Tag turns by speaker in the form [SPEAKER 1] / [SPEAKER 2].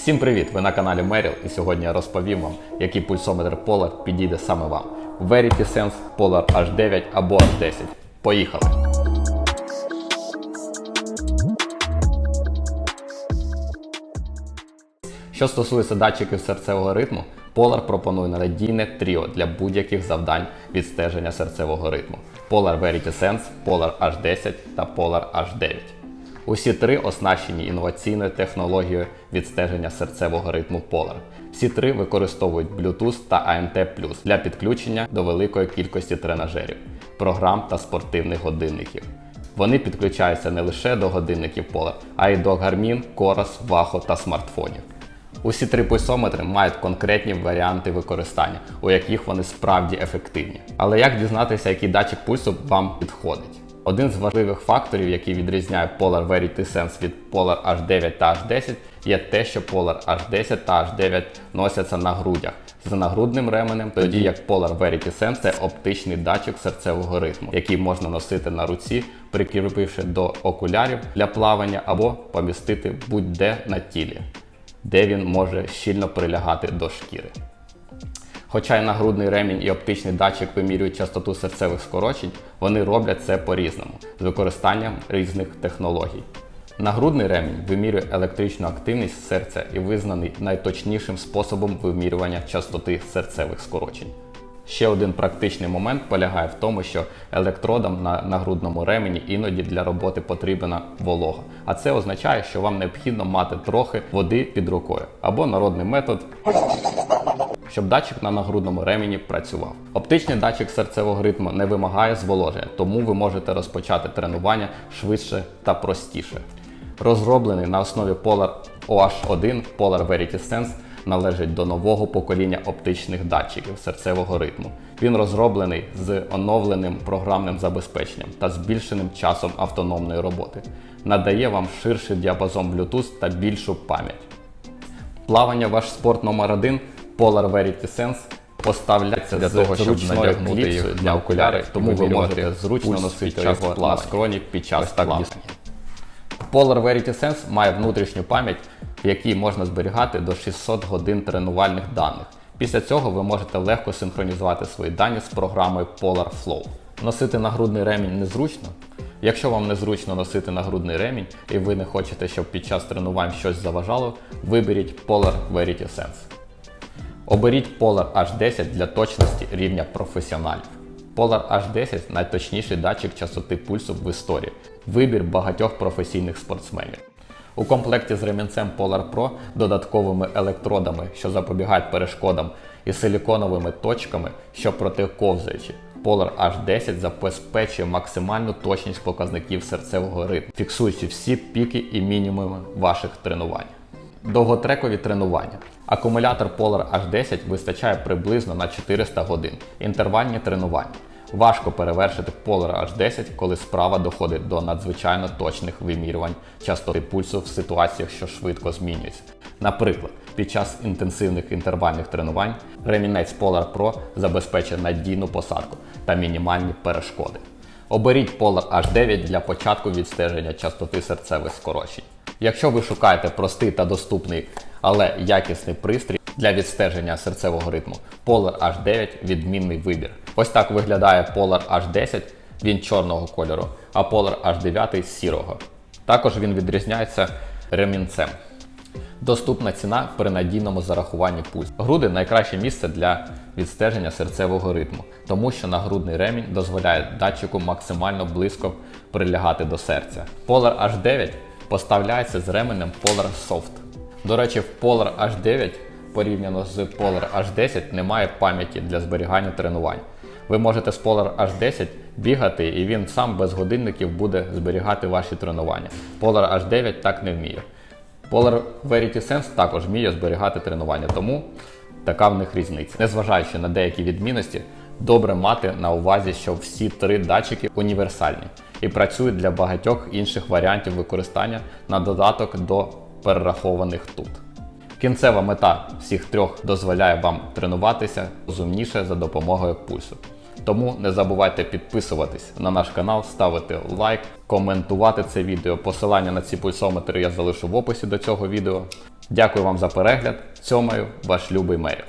[SPEAKER 1] Всім привіт! Ви на каналі Меріл і сьогодні я розповім вам, який пульсометр Polar підійде саме вам. Verity Sense Polar H9 або H10. Поїхали! Що стосується датчиків серцевого ритму, Polar пропонує надійне тріо для будь-яких завдань відстеження серцевого ритму: Polar Verity Sense, Polar H10 та Polar H9. Усі три оснащені інноваційною технологією відстеження серцевого ритму Polar. Всі три використовують Bluetooth та ANT для підключення до великої кількості тренажерів, програм та спортивних годинників. Вони підключаються не лише до годинників Polar, а й до Garmin, Coros, Vaho та смартфонів. Усі три пульсометри мають конкретні варіанти використання, у яких вони справді ефективні. Але як дізнатися, який датчик пульсу вам підходить? Один з важливих факторів, який відрізняє Polar Verity Sense від Polar H9 та H10, є те, що Polar H10 та H9 носяться на грудях з нагрудним ременем, тоді як Polar Verity Sense це оптичний датчик серцевого ритму, який можна носити на руці, прикріпивши до окулярів для плавання або помістити будь-де на тілі, де він може щільно прилягати до шкіри. Хоча й нагрудний ремінь і оптичний датчик вимірюють частоту серцевих скорочень, вони роблять це по-різному з використанням різних технологій. Нагрудний ремінь вимірює електричну активність серця і визнаний найточнішим способом вимірювання частоти серцевих скорочень. Ще один практичний момент полягає в тому, що електродам на нагрудному ремені іноді для роботи потрібна волога. А це означає, що вам необхідно мати трохи води під рукою або народний метод щоб датчик на нагрудному ремені працював. Оптичний датчик серцевого ритму не вимагає зволоження, тому ви можете розпочати тренування швидше та простіше. Розроблений на основі Polar OH1 Polar Verity Sense належить до нового покоління оптичних датчиків серцевого ритму. Він розроблений з оновленим програмним забезпеченням та збільшеним часом автономної роботи. Надає вам ширший діапазон Bluetooth та більшу пам'ять. Плавання ваш спорт номер один Polar Verity Sense поставляється для того, щоб надягнути їх для окулярів, тому ви можете зручно носити його на скроні під час плавання. Polar Verity Sense має внутрішню пам'ять, в якій можна зберігати до 600 годин тренувальних даних. Після цього ви можете легко синхронізувати свої дані з програмою Polar Flow. Носити нагрудний ремінь незручно. Якщо вам незручно носити нагрудний ремінь і ви не хочете, щоб під час тренувань щось заважало, виберіть Polar Verity Sense. Оберіть Polar H10 для точності рівня професіоналів. Polar H10 найточніший датчик частоти пульсу в історії, вибір багатьох професійних спортсменів. У комплекті з ремінцем Polar Pro, додатковими електродами, що запобігають перешкодам, і силіконовими точками, що протиковзуючі, Polar H10 забезпечує максимальну точність показників серцевого ритму, фіксуючи всі піки і мінімуми ваших тренувань. Довготрекові тренування. Акумулятор Polar H10 вистачає приблизно на 400 годин. Інтервальні тренування. Важко перевершити Polar H10, коли справа доходить до надзвичайно точних вимірювань частоти пульсу в ситуаціях, що швидко змінюються. Наприклад, під час інтенсивних інтервальних тренувань ремінець Polar Pro забезпечує надійну посадку та мінімальні перешкоди. Оберіть Polar H9 для початку відстеження частоти серцевих скорочень. Якщо ви шукаєте простий та доступний, але якісний пристрій для відстеження серцевого ритму, Polar H9 відмінний вибір. Ось так виглядає Polar H10, він чорного кольору, а Polar H9 сірого. Також він відрізняється ремінцем. Доступна ціна при надійному зарахуванні пульсу. Груди найкраще місце для відстеження серцевого ритму, тому що нагрудний ремінь дозволяє датчику максимально близько прилягати до серця. Polar H9 поставляється з ременем Polar Soft. До речі, в Polar H9 порівняно з Polar H10 немає пам'яті для зберігання тренувань. Ви можете з Polar H10 бігати, і він сам без годинників буде зберігати ваші тренування. Polar H9 так не вміє. Polar Verity Sense також вміє зберігати тренування, тому така в них різниця. Незважаючи на деякі відмінності, добре мати на увазі, що всі три датчики універсальні і працюють для багатьох інших варіантів використання на додаток до перерахованих тут. Кінцева мета всіх трьох дозволяє вам тренуватися розумніше за допомогою пульсу. Тому не забувайте підписуватись на наш канал, ставити лайк, коментувати це відео. Посилання на ці пульсометри я залишу в описі до цього відео. Дякую вам за перегляд. Цьомаю, ваш любий Меріл.